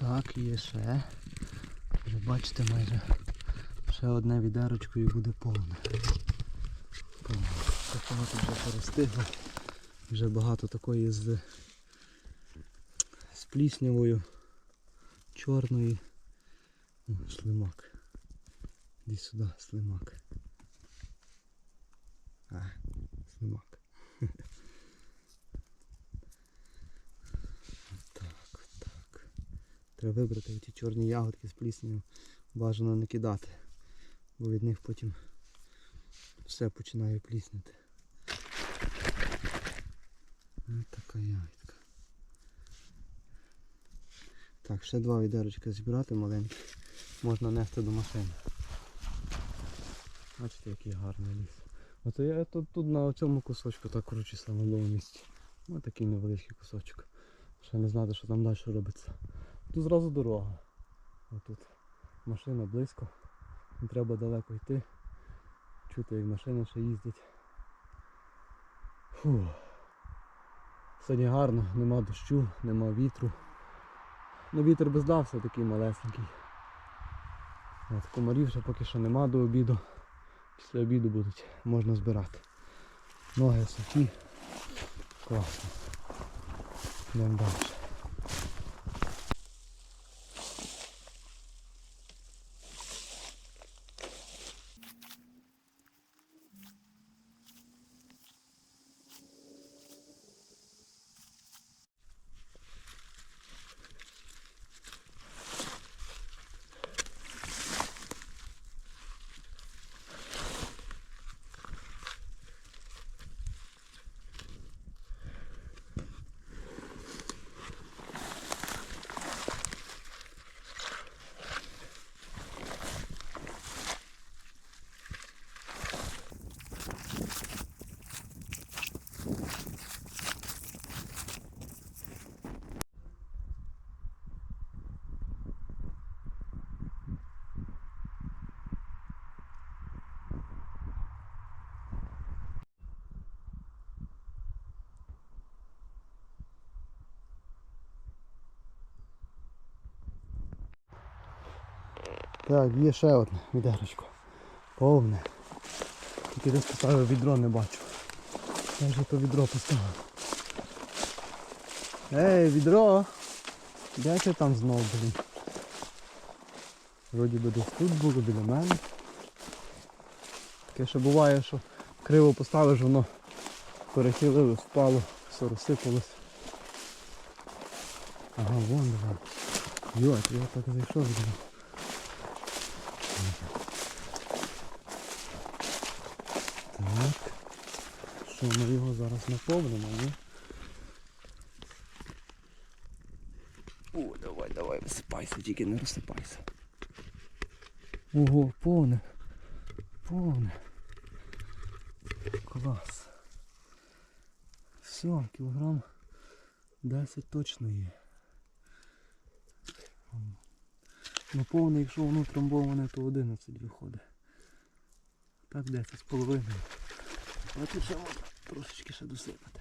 Так, є ще. Вже бачите, майже ще одне відерочко і буде повне. Повне. Такого тут вже перестигло. Вже багато такої з, з пліснявою, чорної. О, Слимак. Іди сюди, слимак. А, слимак. Так, так. Треба вибрати ті чорні ягодки з пліснявою. Бажано не кидати, бо від них потім все починає плісняти. Ось така ягідка. Так, ще два відерочка зібрати маленькі. Можна нести до машини. Бачите, який гарний ліс. Ото я тут, тут на цьому кусочку так кручуся на новому місці. Ось такий невеличкий кусочок. Ще не знати, що там далі робиться. Тут зразу дорога. Отут машина близько. Не треба далеко йти. Чути, як машини ще їздять. Фух. Сьогодні гарно, нема дощу, нема вітру. Ну вітер би здався такий малесенький. От, комарів ще поки що нема до обіду. Після обіду будуть, можна збирати. Ноги сухі. Класно. Йдемо далі. Так, є ще одне відерочко. Повне. Тільки десь поставив відро не бачу. Я вже то відро поставив. Ей, відро! Де ти там знов, блін? Вроді би десь тут було біля мене. Таке ще буває, що криво поставиш, воно перехилилось, впало, все розсипалось. Ага, вон давай. Йой, я так зайшов. Так. Що ми його зараз наповнимо, ні? О, давай, давай, висипайся, тільки не розсипайся. Ого, повне. Повне. Клас. Все, кілограм 10 точно є. Ну повне, якщо воно трамбоване, то 11 виходить. Так 10 з половиною. А тут ще можна трошечки ще досипати.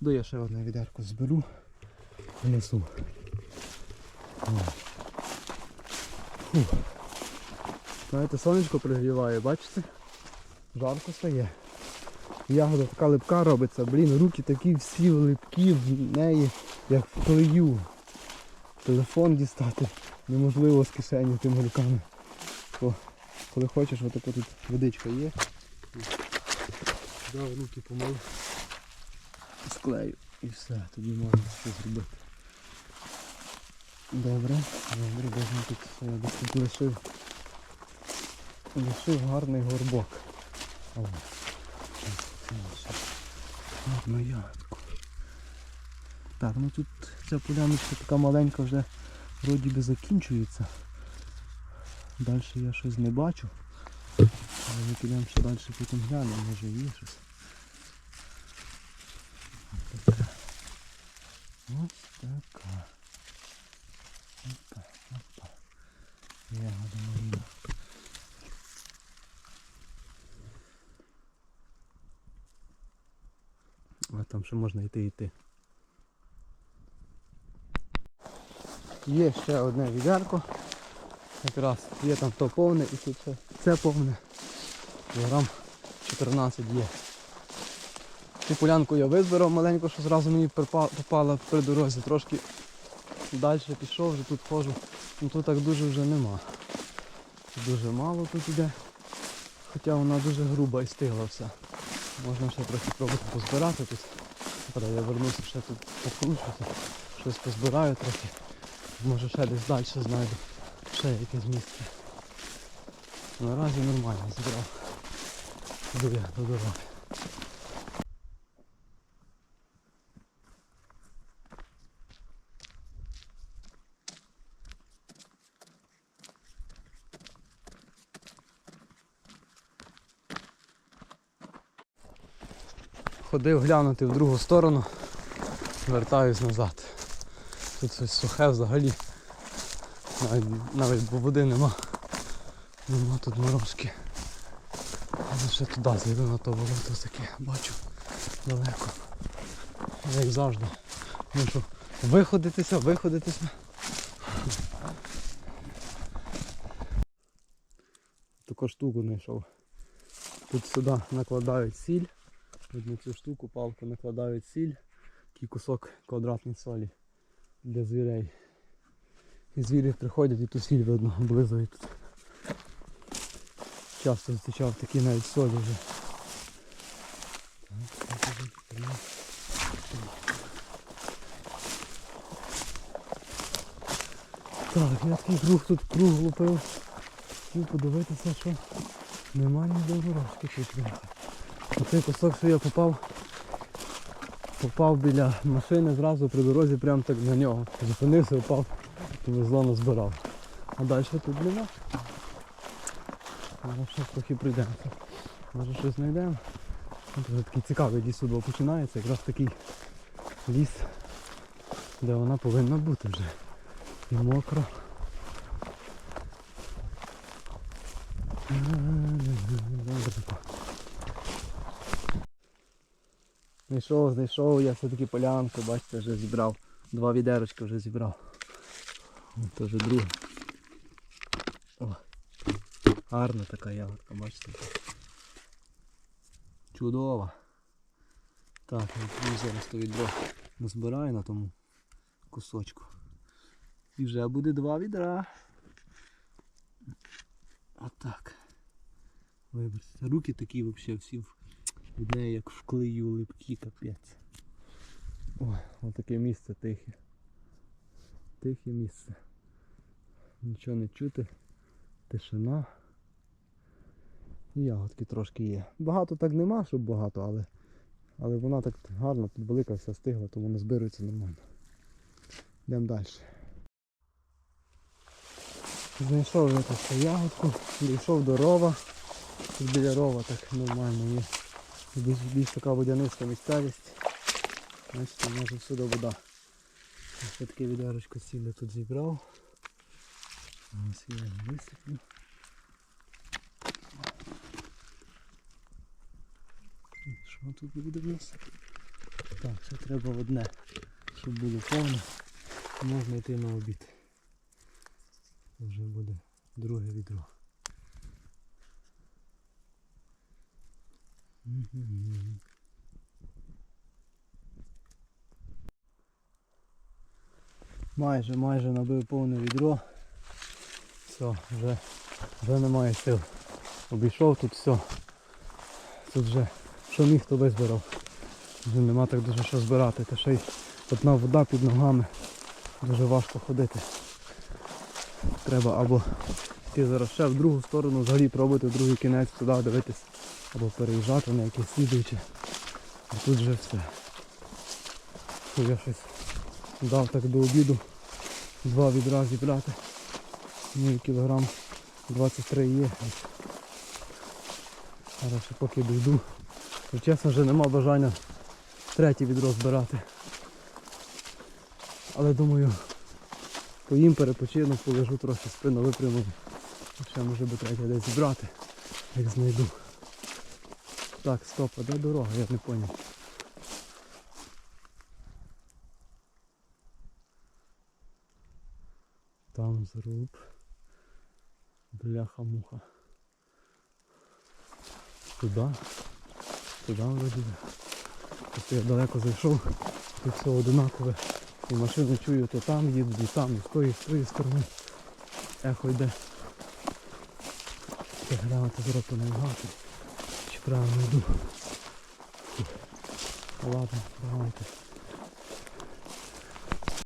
До я ще одне відерко зберу. О. Фух. Знаєте, сонечко пригріває, бачите? Жарко стає. Ягода така липка робиться, блін, руки такі всі липкі в неї, як в клею. Телефон дістати неможливо з кишені тими руками. О, коли хочеш, отако тут водичка є. Дав руки помив. Склею і все, тоді можна щось зробити. Добре, добре, должен тут е, десь тут лишив. Лишив гарний горбок. Гарну ягодку. Так, ну тут ця поляночка така маленька вже вроді би закінчується. Далі я щось не бачу. Але ми підемо ще далі потім глянемо, може є щось. Ось така. Ось. Опа, опа. Ягода Маріна. А там ще можна йти йти. Є ще одне відерко. Якраз є там то повне і тут ще це повне. Кілограм 14 є. Цю полянку я визбирав маленько, що зразу мені попала при дорозі. Трошки далі пішов, вже тут ходжу. Ну тут так дуже вже нема. Дуже мало тут іде. Хоча вона дуже груба і стигла вся. Можна ще трохи пробувати позбирати тут. Я вернуся ще тут покручуся. Щось позбираю трохи. Може ще десь далі знайду. Ще якесь місце. Наразі нормально зібрав. Іду я до дороги. Ходив глянути в другу сторону, вертаюсь назад. Тут щось сухе взагалі. Навіть, навіть води нема. Нема тут морозки. Але ще туди зайду на то болото таке, бачу далеко. Як завжди. Мушу виходитися, виходитися. Таку штуку знайшов. Тут сюди накладають сіль. От на цю штуку палку накладають сіль, такий кусок квадратний солі для звірей. І звірі приходять і ту сіль видно, облизують тут. Часто зустрічав такі навіть солі вже. Так, я такий круг тут круг лупив. Хотів подивитися, що немає ніде горошки тут. Оцей кусок, що я попав, попав біля машини зразу при дорозі, прямо так на нього. Зупинився, впав, повезло назбирав. А далі тут нема. Може ще трохи прийдемося. Може щось знайдемо. Вже такий цікавий ліс судово починається, якраз такий ліс, де вона повинна бути вже. І мокро. Добре Знайшов, знайшов, я все-таки полянку, бачите, вже зібрав. Два відерочка вже зібрав. Це вже друге. Гарна така ягодка, бачите. Чудова. Так, я зараз то відро назбираю на тому кусочку. І вже буде два відра. Отак. Вибачте. Руки такі взагалі всі в- від неї як в клею липкі, капець. Ой, отаке місце тихе. Тихе місце. Нічого не чути. Тишина. І ягодки трошки є. Багато так нема, щоб багато, але, але вона так гарно, тут велика вся стигла, тому не збирується нормально. Йдемо далі. Знайшов вже таку ягодку, дійшов до рова. Тут біля рова так нормально є. Більш, більш така водяниста місцевість. Бачите, може всюди вода. Ось таке відерочко сілля тут зібрав. Ось я його висиплю. Що тут буде в нас? Так, це треба в одне, щоб було повне. Можна йти на обід. Вже буде друге відро. Майже, майже набив повне відро. Все, вже, вже немає сил. Обійшов тут все. Тут вже що міг, то визбирав. Вже нема так дуже що збирати. Та ще й одна вода під ногами. Дуже важко ходити. Треба або йти зараз ще в другу сторону, взагалі пробувати в другий кінець туди дивитись, або переїжджати на якесь слідуюче. А тут вже все. Я щось дав так до обіду два відра зібрати. Ну, кілограм 23 є. Зараз ще поки дійду. То, чесно вже нема бажання третє відро збирати. Але думаю, поїм перепочину, полежу трохи спину випрямую. Ще може би третє десь зібрати, як знайду. Так, стоп, а де дорога? Я не зрозумів. Там зруб. Бляха-муха. Туди. Туди вроді. Просто я далеко зайшов, тут все одинакове. І машину чую, то там їдуть, і там, і з тої, і з тої сторони. Ехо йде. Глянути зараз по. Правильно йду. Ладно, давайте.